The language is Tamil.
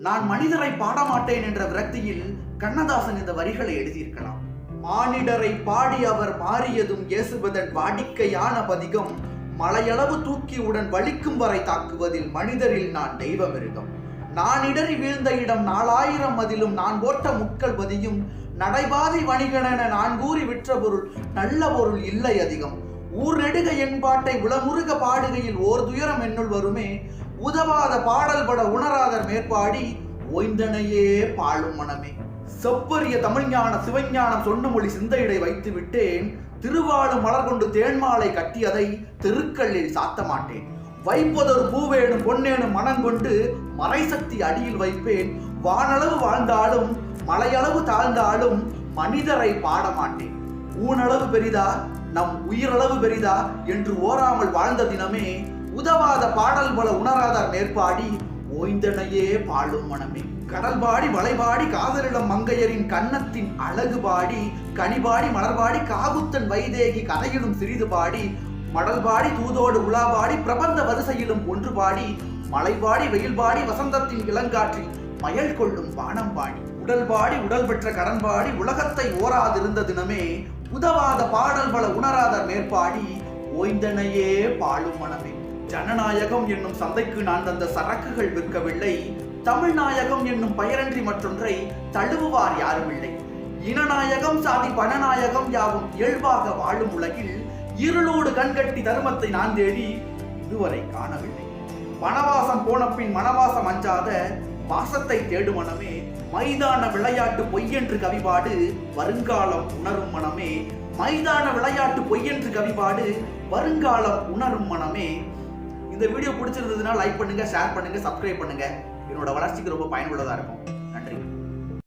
நான் மனிதரை பாடமாட்டேன் என்ற விரக்தியில் கண்ணதாசன் இந்த வரிகளை எழுதியிருக்கலாம். மானிடரை பாடி அவர் மாறியதும் இயேசுபதன் வாடிக்கையான பதிகம் மலையளவு தூக்கியுடன் வலிக்கும் வரை தாக்குவதில் மனிதரில் நான் தெய்வ மிருகம் நான் இடறி வீழ்ந்த இடம் நாலாயிரம் மதிலும் நான் போட்ட முக்கள் பதியும் நடைபாதை வணிகனென நான் கூறி விற்ற பொருள் நல்ல பொருள் இல்லை அதிகம். ஊர் நெடுக என்பாட்டை உளமுருக பாடுகையில் ஓர் துயரம் என்னுள் வருமே உதவாத பாடல் பட உணராதர் மேற்பாடி ஓய்ந்தனையே பாழும் மனமே. செப்பரிய தமிழ்ஞான சிவஞானம் சொன்ன மொழி சிந்தையிடை வைத்து விட்டேன். திருவாளும் மலர் கொண்டு தேன்மாலை கட்டியதை தெருக்களில் சாத்த மாட்டேன். வைப்பதொரு பூவேனும் பொன்னேனும் மனங்கொண்டு மறைசக்தி அடியில் வைப்பேன். வானளவு வாழ்ந்தாலும் மலையளவு தாழ்ந்தாலும் மனிதரை பாட மாட்டேன். ஊனளவு பெரிதா? நம் உயிரளவு பெரிதா? என்று ஓராமல் வாழ்ந்த தினமே உதவாத பாடல் பல உணராதார் மேற்பாடி ஓய்ந்தனையே பாழும் மனமே. கடல் பாடி வளைபாடி காதலிடம் மங்கையரின் கன்னத்தின் அழகு பாடி கனிபாடி மலர்பாடி காகுத்தன் வைதேகி கதையிலும் சிறிது பாடி மடல்பாடி தூதோடு உலாபாடி பிரபந்த வரிசையிலும் ஒன்று பாடி மலைபாடி வெயில் பாடி வசந்தத்தின் இளங்காற்றில் மயல் கொள்ளும் வானம் பாடி. உடல் பாடி உடல் பெற்ற கடன் பாடி உலகத்தை ஓராதிருந்த தினமே உதவாத பாடல் பல உணராத மேற்பாடி ஓய்ந்தனையே பாழும் மனமே. ஜனநாயகம் என்னும் சந்தைக்கு நான் தந்த சரக்குகள் விற்கவில்லை. தமிழ்நாயகம் என்னும் பெயரன்றி மற்றொன்றை தழுவுவார் யாரும் இல்லை இனநாயகம் சாதி பணநாயகம் யாவும் இயல்பாக வாழும் உலகில் இருளோடு கண்கட்டி தர்மத்தை நான் தேடி இதுவரை காணவில்லை. வனவாசம் போன பின் மனவாசம் அஞ்சாத வாசத்தை தேடும் மனமே மைதான விளையாட்டு பொய்யென்று கவிபாடு வருங்காலம் உணரும் மனமே மைதான விளையாட்டு பொய்யென்று கவிபாடு வருங்காலம் உணரும் மனமே இந்த வீடியோ பிடிச்சிருந்ததுன்னா லைக் பண்ணுங்க ஷேர் பண்ணுங்க சப்ஸ்கிரைப் பண்ணுங்க. என்னோட வளர்ச்சிக்கு ரொம்ப பயனுள்ளதா இருக்கும். நன்றி.